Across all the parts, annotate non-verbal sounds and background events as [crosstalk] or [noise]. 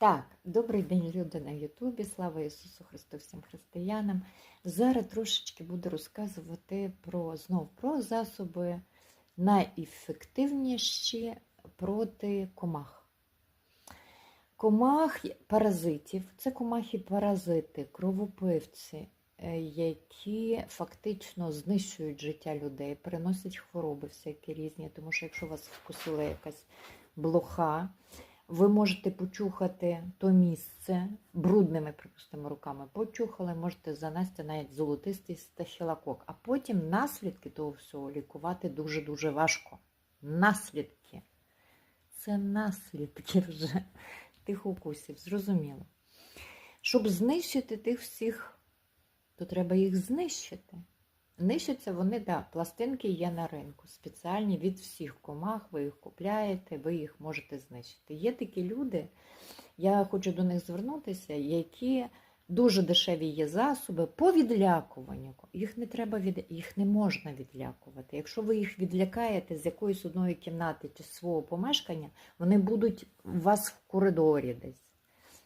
Так, добрий день, люди на Ютубі. Слава Ісусу Христу всім християнам. Зараз трошечки буду розказувати про знов про засоби найефективніші проти комах. Комах паразитів це комахи-паразити, кровопивці, е, які фактично знищують життя людей, переносять хвороби всякі різні, тому що якщо вас вкусила якась блоха, ви можете почухати то місце брудними, припустимо, руками. Почухали, можете занести навіть золотистий стафілокок. А потім наслідки того всього лікувати дуже-дуже важко. Наслідки. Це наслідки вже тих укусів, зрозуміло. Щоб знищити тих всіх, то треба їх знищити. Нищаться вони, да, пластинки є на ринку, спеціальні від всіх комах, ви їх купляєте, ви їх можете знищити. Є такі люди, я хочу до них звернутися, які дуже дешеві є засоби по відлякуванню. Їх не треба від... їх не можна відлякувати. Якщо ви їх відлякаєте з якоїсь одної кімнати чи свого помешкання, вони будуть у вас в коридорі десь.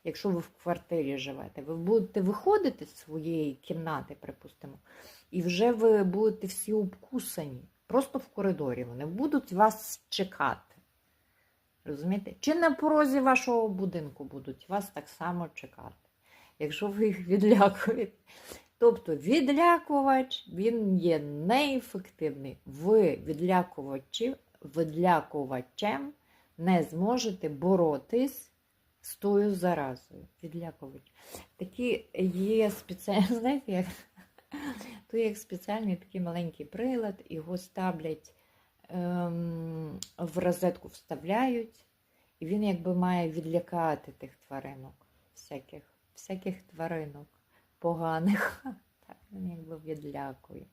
Якщо ви в квартирі живете, ви будете виходити з своєї кімнати, припустимо, і вже ви будете всі обкусані. Просто в коридорі вони будуть вас чекати. Розумієте? Чи на порозі вашого будинку будуть вас так само чекати, якщо ви їх відлякуєте. Тобто відлякувач він є неефективний. Ви відлякувачі, відлякувачем не зможете боротись з тою заразою. Відлякувач. Такі є спеціальні, [laughs] знаєте, як то як спеціальний такий маленький прилад, його ставлять ем, в розетку вставляють, і він якби має відлякати тих тваринок, всяких, всяких тваринок поганих. [laughs] Так, він якби відлякує.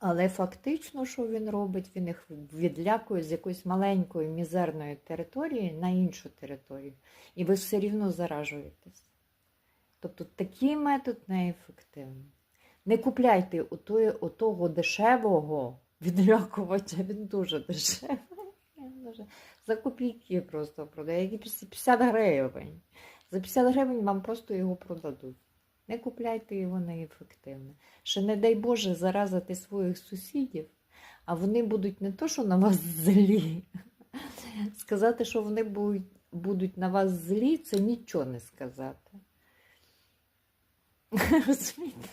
Але фактично, що він робить, він їх відлякує з якоїсь маленької мізерної території на іншу територію. І ви все рівно заражуєтесь. Тобто такий метод неефективний. Не купляйте тої, дешевого відлякувача, він дуже дешевий. За копійки просто продає, які 50 гривень. За 50 гривень вам просто його продадуть. Не купляйте його неефективне. Ще не дай Боже заразити своїх сусідів, а вони будуть не то, що на вас злі. [laughs] Сказати, що вони будуть, на вас злі, це нічого не сказати. [laughs] Розумієте?